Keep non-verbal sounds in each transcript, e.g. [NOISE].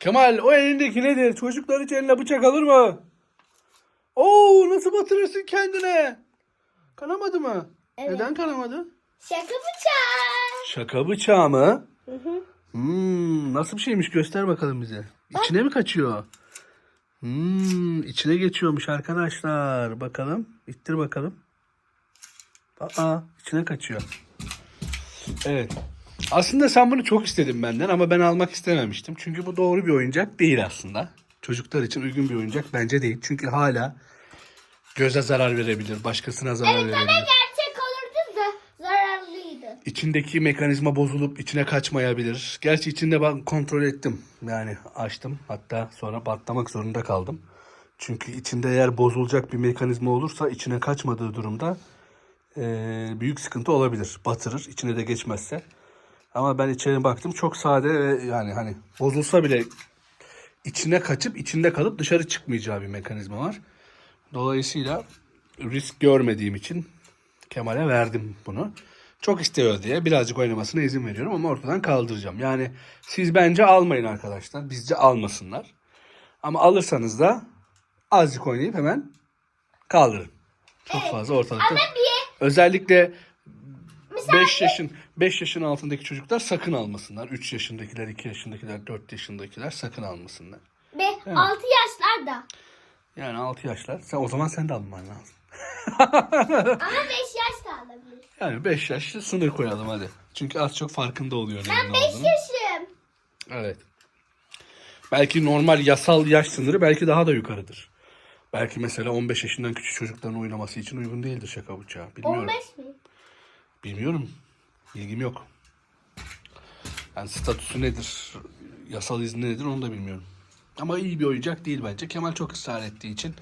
Kemal o elindeki nedir? Çocuklar hiç eline bıçak alır mı? Oo nasıl batırırsın kendine? Kanamadı mı? Evet. Neden kanamadı? Şaka bıçağı. Şaka bıçağı mı? Hı hı. Hmm, nasıl bir şeymiş göster bakalım bize. İçine mi kaçıyor? Hmm, içine geçiyormuş arkadaşlar. Bakalım. İttir bakalım. Aa, içine kaçıyor. Evet. Aslında sen bunu çok istedin benden ama ben almak istememiştim. Çünkü bu doğru bir oyuncak değil aslında. Çocuklar için uygun bir oyuncak bence değil. Çünkü hala göze zarar verebilir, başkasına zarar verebilir. Gerçek olurdu da zararlıydı. İçindeki mekanizma bozulup içine kaçmayabilir. Gerçi içinde ben kontrol ettim. Yani açtım. Hatta sonra patlamak zorunda kaldım. Çünkü içinde eğer bozulacak bir mekanizma olursa içine kaçmadığı durumda eee, büyük sıkıntı olabilir. Batırır içine de geçmezse. Ama ben içeri baktım çok sade ve yani hani bozulsa bile içine kaçıp içinde kalıp dışarı çıkmayacağı bir mekanizma var. Dolayısıyla risk görmediğim için Kemal'e verdim bunu. Çok istiyor diye birazcık oynamasına izin veriyorum ama ortadan kaldıracağım. Yani siz bence almayın arkadaşlar. Bizce almasınlar. Ama alırsanız da azıcık oynayıp hemen kaldırın. Çok fazla ortalıkta. Ama Özellikle 5 yaşın 5 yaşın altındaki çocuklar sakın almasınlar. 3 yaşındakiler, 2 yaşındakiler, 4 yaşındakiler sakın almasınlar. ve 6 yaşlarda. Yani 6 yaşlar. Sen o zaman sen de alman lazım. [LAUGHS] Ama 5 yaş da alabilir. Yani 5 yaş sınır koyalım hadi. Çünkü az çok farkında oluyor Ben ne 5 olduğunu. yaşım. Evet. Belki normal yasal yaş sınırı belki daha da yukarıdır. Belki mesela 15 yaşından küçük çocukların oynaması için uygun değildir şaka bıçağı. Bilmiyorum. 15 mi? Bilmiyorum. Bilgim yok. Yani statüsü nedir, yasal izni nedir onu da bilmiyorum. Ama iyi bir oyuncak değil bence. Kemal çok ısrar ettiği için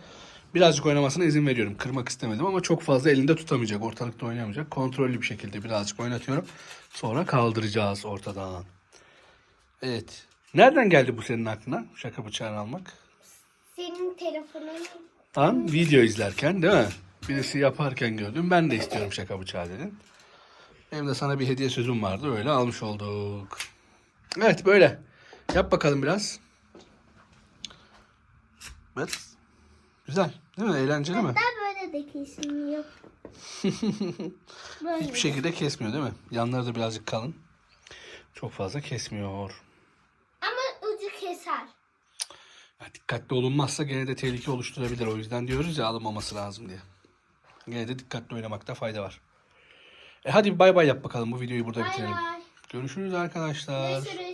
birazcık oynamasına izin veriyorum. Kırmak istemedim ama çok fazla elinde tutamayacak, ortalıkta oynayamayacak. Kontrollü bir şekilde birazcık oynatıyorum. Sonra kaldıracağız ortadan. Evet. Nereden geldi bu senin aklına şaka bıçağını almak? Senin telefonun. Tam video izlerken değil mi? Birisi yaparken gördüm. Ben de istiyorum şaka bıçağı dedin. Benim de sana bir hediye sözüm vardı. Öyle almış olduk. Evet böyle. Yap bakalım biraz. Evet. Güzel. Değil mi? Eğlenceli mi? Hatta böyle de kesiliyor. [LAUGHS] böyle. Hiçbir şekilde kesmiyor değil mi? Yanları da birazcık kalın. Çok fazla kesmiyor. Ama ucu keser. Ya dikkatli olunmazsa gene de tehlike oluşturabilir. O yüzden diyoruz ya alınmaması lazım diye. Gene de dikkatli oynamakta fayda var. E hadi bay bay yap bakalım bu videoyu burada bitirelim. Görüşürüz arkadaşlar. Görüşürüz.